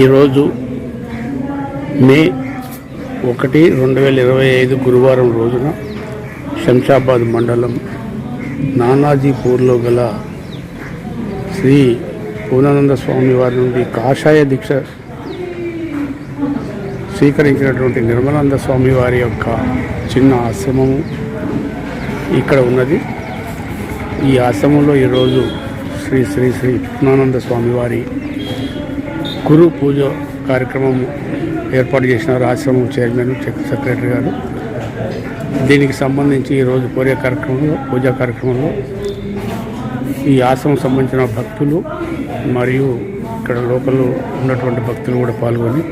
ఈరోజు మే ఒకటి రెండు వేల ఇరవై ఐదు గురువారం రోజున శంషాబాద్ మండలం నానాజీపూర్లో గల శ్రీ పూర్ణానంద స్వామి వారి నుండి కాషాయ దీక్ష స్వీకరించినటువంటి నిర్మలానంద స్వామి వారి యొక్క చిన్న ఆశ్రమము ఇక్కడ ఉన్నది. ఈ ఆశ్రమంలో ఈరోజు శ్రీ శ్రీ శ్రీ పూర్ణానంద స్వామి వారి గురు పూజ కార్యక్రమం ఏర్పాటు చేసినారు ఆశ్రమం చైర్మన్ సెక్రటరీ గారు. దీనికి సంబంధించి ఈరోజు పూజ కార్యక్రమంలో పూజా కార్యక్రమంలో ఈ ఆశ్రమం సంబంధించిన భక్తులు మరియు ఇక్కడ లోకల్ ఉన్నటువంటి భక్తులు కూడా పాల్గొని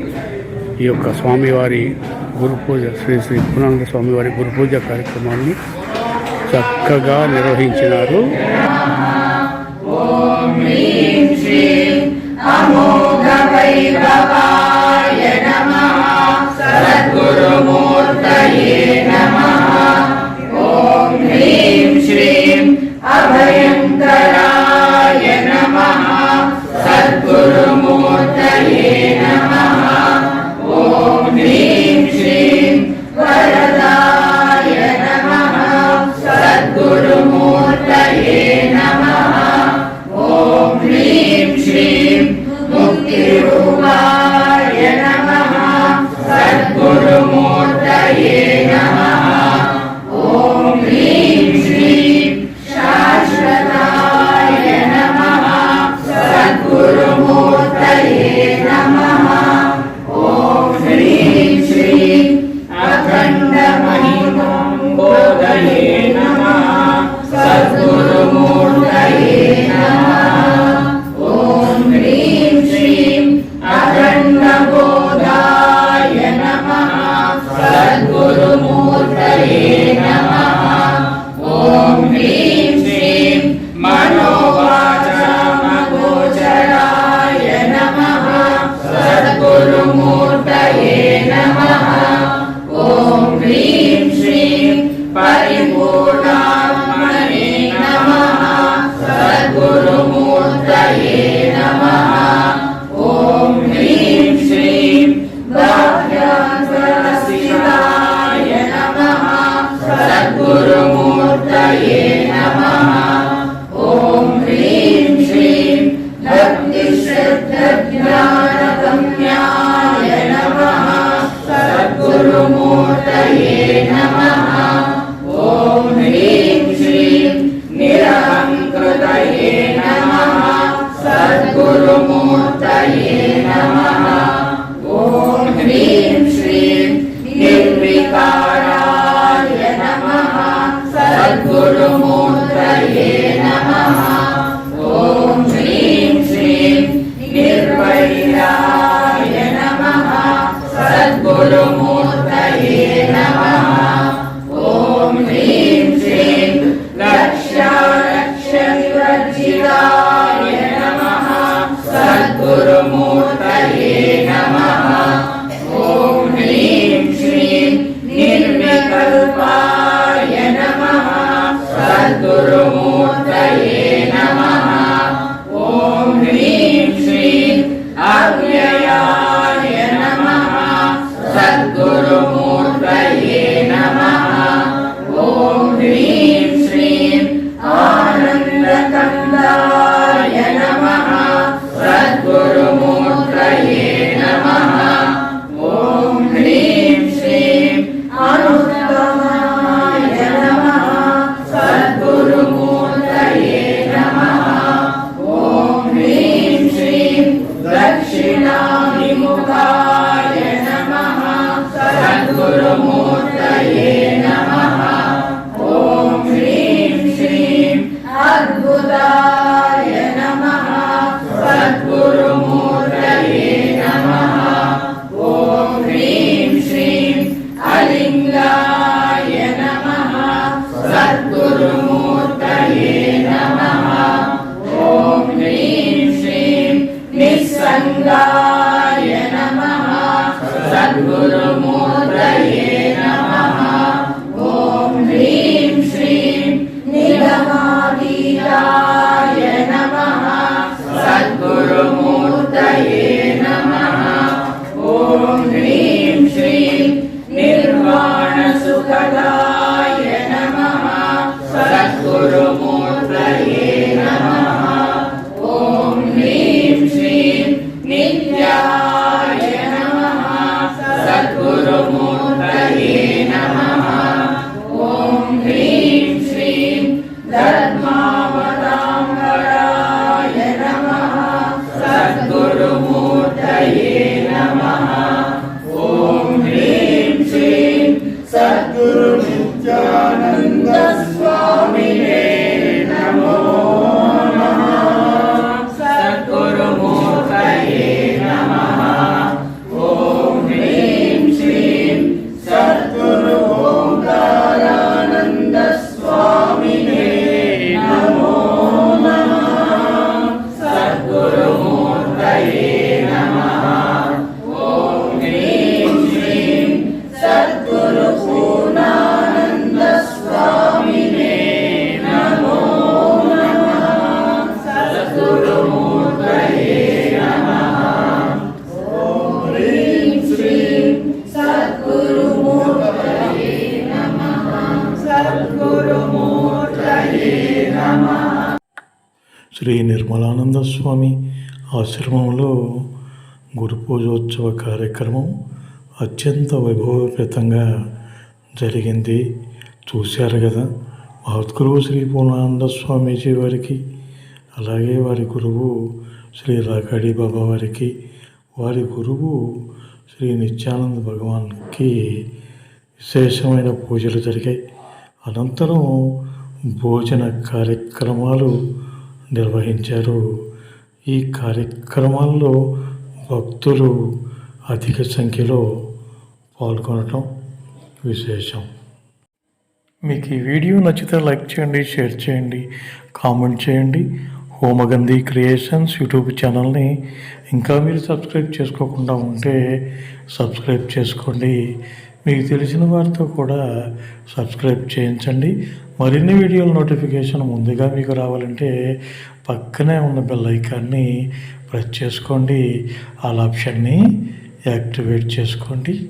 ఈ యొక్క స్వామివారి గురు పూజ శ్రీ శ్రీ పూర్ణానంద స్వామివారి గురు పూజ కార్యక్రమాన్ని చక్కగా నిర్వహించినారు. दैववाय नमः सद्गुरुमूर्तये Йому та సద్గురుమూర్తయే Linda. శ్రీ నిర్మలానంద స్వామి ఆశ్రమంలో గురు పూజోత్సవ కార్యక్రమం అత్యంత వైభవపేతంగా జరిగింది. చూశారు కదా మహద్గురువు శ్రీ పూర్ణానంద స్వామీజీ వారికి అలాగే వారి గురువు శ్రీ రాకాడి బాబా వారికి వారి గురువు శ్రీ నిత్యానంద భగవాన్కి విశేషమైన పూజలు జరిగాయి. అనంతరం భోజన కార్యక్రమాలు నిర్వహించారు. ఈ కార్యక్రమాల్లో భక్తులు అధిక సంఖ్యలో పాల్గొనటం విశేషం. మీకు ఈ వీడియో నచ్చితే లైక్ చేయండి షేర్ చేయండి కామెంట్ చేయండి. హోమగంధి క్రియేషన్స్ యూట్యూబ్ ఛానల్ని ఇంకా మీరు సబ్స్క్రైబ్ చేసుకోకుండా ఉంటే సబ్స్క్రైబ్ చేసుకోండి. మీకు తెలిసిన వారితో కూడా సబ్స్క్రైబ్ చేయించండి. మరిన్ని వీడియోల నోటిఫికేషన్ ముందుగా మీకు రావాలంటే పక్కనే ఉన్న బెల్ ఐకాన్ని ప్రెస్ చేసుకోండి. ఆల్ ఆప్షన్ని యాక్టివేట్ చేసుకోండి.